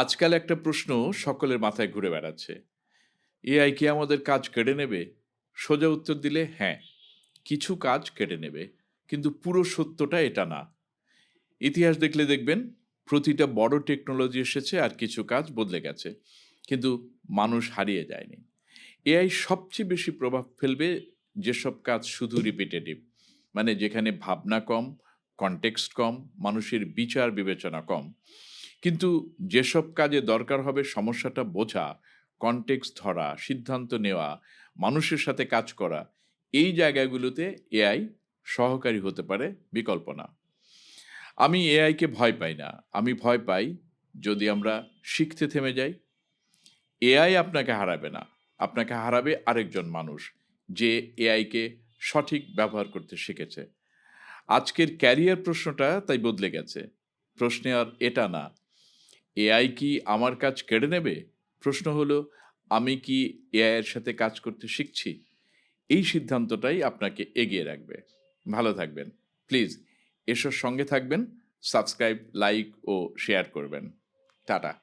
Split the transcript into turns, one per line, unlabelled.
আজকাল একটা প্রশ্ন সকলের মাথায় ঘুরে বেড়াচ্ছে। এআই কি আমাদের কাজ কেড়ে নেবে? সোজা উত্তর দিলে হ্যাঁ কিছু কাজ কেড়ে নেবে, কিন্তু পুরো সত্যটা এটা না। ইতিহাস দেখলে দেখবেন, প্রতিটা বড় টেকনোলজি এসেছে আর কিছু কাজ বদলে গেছে, কিন্তু মানুষ হারিয়ে যায়নি। এআই সবচেয়ে বেশি প্রভাব ফেলবে যেসব কাজ শুধু রিপিটেটিভ মানে যেখানে ভাবনা কম কনটেক্সট কম, মানুষের বিচার বিবেচনা কম। কিন্তু যেসব কাজে দরকার হবে সমস্যাটা বোঝা কনটেক্সট ধরা, সিদ্ধান্ত নেওয়া, মানুষের সাথে কাজ করা, এই জায়গাগুলোতে এআই সহকারী হতে পারে বিকল্প না আমি এআইকে ভয় পাই না। আমি ভয় পাই যদি আমরা শিখতে থেমে যাই। এআই আপনাকে হারাবে না। আপনাকে হারাবে আরেকজন মানুষ যে এআইকে সঠিক ব্যবহার করতে শিখেছে। আজকের ক্যারিয়ার প্রশ্নটা তাই বদলে গেছে। প্রশ্নে আর এটা না। এআই কি আমার কাজ কেড়ে নেবে? প্রশ্ন হলো, আমি কি এআইয়ের সাথে কাজ করতে শিখছি? এই সিদ্ধান্তটাই আপনাকে এগিয়ে রাখবে। ভালো থাকবেন। প্লিজ, এসব সঙ্গে থাকবেন, সাবস্ক্রাইব, লাইক ও শেয়ার করবেন। টাটা।